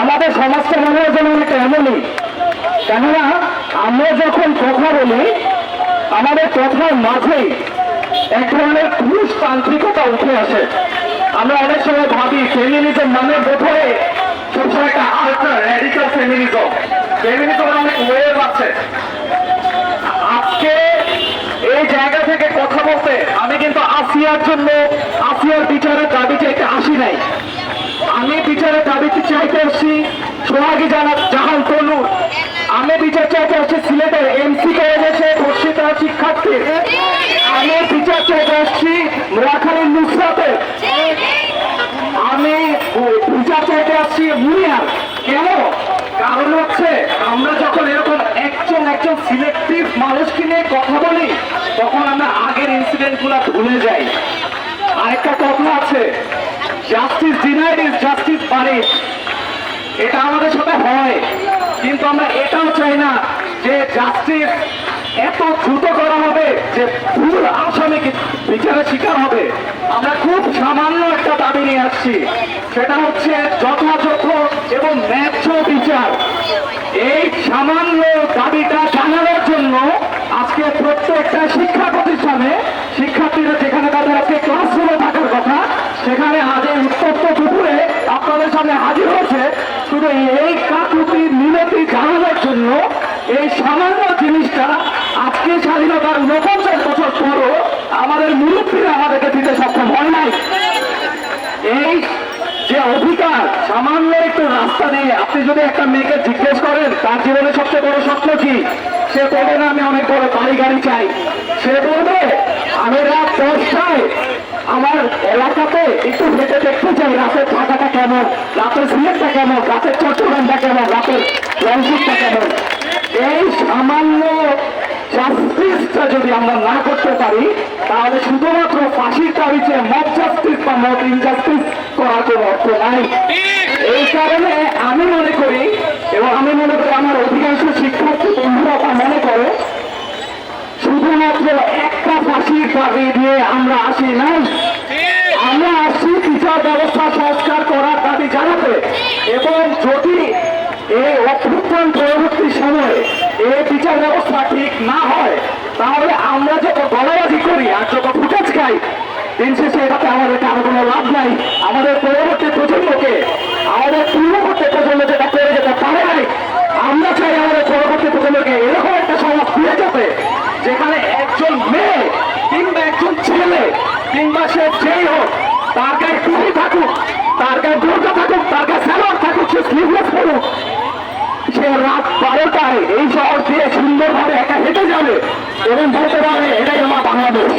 আমাদের সমাজটা মনে হয় যেন এমনই কেননা আমরা যখন কথা বলি, আমাদের কথার মাঝেই এক ধরনের পুরুষ তান্ত্রিকতা উঠে আসে। আমরা অনেক সময় ভাবি ফেমিনিজম মানে বোধহয় সবসময় একটা আল্ট্রা র্যাডিক্যাল ফেমিনিজম ফেমিনিজম অনেক ওয়েভ আছে। আজকে এই জায়গা থেকে কথা বলতে আমি কিন্তু আসিয়ার জন্য, আসিয়ার বিচারের দাবি চাইতে আসি নাই। আমি বিচারের দাবিতে চাইতে আসছি। সোহাগী জানা জাহান তনু। আমি বিচার চাইতে আসছি সিলেটের এমসি কলেজে ধর্ষিত শিক্ষার্থী। আমি বিচার চাইতে আসছি রাখালির নুসরাতের আমি বিচার চাইতে আসছি মুনিয়ার কেন? কারণ হচ্ছে, আমরা যখন এরকম একজন একজন সিলেক্টিভ মানুষকে নিয়ে কথা বলি, তখন আমরা আগের ইনসিডেন্টগুলা ভুলে যাই। আরেকটা কথা আছে। জাস্টিস ডিনাইড ইজ জাস্টিস এটা আমাদের সাথে হয়। কিন্তু আমরা এটাও চাই না যে জাস্টিস এত দ্রুত করা হবে যে ভুল আসামি বিচারের শিকার হবে। আমরা খুব সামান্য একটা দাবি নিয়ে আসছি। সেটা হচ্ছে যথাযথ এবং ন্যায্য বিচার। এই সামান্য হাজির হয়েছে। শুধু এই কাকুতি মিনতি জানানোর জন্য এই সামান্য জিনিসটা আজকে স্বাধীনতার উনপঞ্চাশ বছর পরও আমাদের মুরব্বীরা আমাদেরকে দিতে সক্ষম হয় নাই। এই যে অধিকার, সামান্য একটু রাস্তা নিয়ে আপনি যদি একটা মেয়েকে জিজ্ঞেস করেন, তার জীবনে সবচেয়ে বড় স্বপ্ন কি? সে বলবে না, আমি অনেক বড় বাড়ি গাড়ি চাই। সে বলবে আমি রাত দশটায় আমার এলাকাতে একটু হেঁটে দেখতে চাই রাতের থাকাটা কেমন রাতের সিলেটটা কেমন রাতের চট্টগ্রামটা কেমন রাতের রংপুরটা কেমন? এই সামান্য জাস্টিসটা যদি আমরা না করতে পারি তাহলে শুধুমাত্র ফাঁসির দাবিতে মব জাস্টিস বা মব ইনজাস্টিস করার কোনো অর্থ নাই। এই কারণে আমি মনে করি এবং আমি মনে করি আমার অধিকাংশ শিক্ষার্থী বন্ধুরা তা মনে করে শুধুমাত্র একটা ফাঁসির দাবি দিয়ে আমরা আসি নাই। আমরা আসছি বিচার ব্যবস্থা সংস্কার করার দাবি জানাতে। এবং যদি এই অভ্যুত্থান পরবর্তী সময়ে এই বিচার ব্যবস্থা ঠিক না হয়, তাহলে আমরা যত গলাবাজি করি আর যত ফুটেজ খাই, দিন শেষে এটাতে আমাদের কারও কোনো লাভ নাই। আমাদের পরবর্তী প্রজন্মকে, আমাদের পূর্ববর্তী প্রজন্ম যেটা করে যেতে পারে নাই, আমরা চাই আমাদের পরবর্তী প্রজন্মকে এরকম একটা সমাজ ফিরে যেতে, যেখানে একজন মেয়ে কিংবা সে যেই হোক, তার গায়ে টুপি থাকুক, তার গায়ে দুর্গা থাকুক, তার গায়ে স্যালোর থাকুক, সে স্লিভলেস পড়ুক। সে রাত বারোটায় এই শহর দিয়ে সুন্দরভাবে একা হেঁটে যাবে, এবং বলতে পারবে এটাই আমার বাংলাদেশ।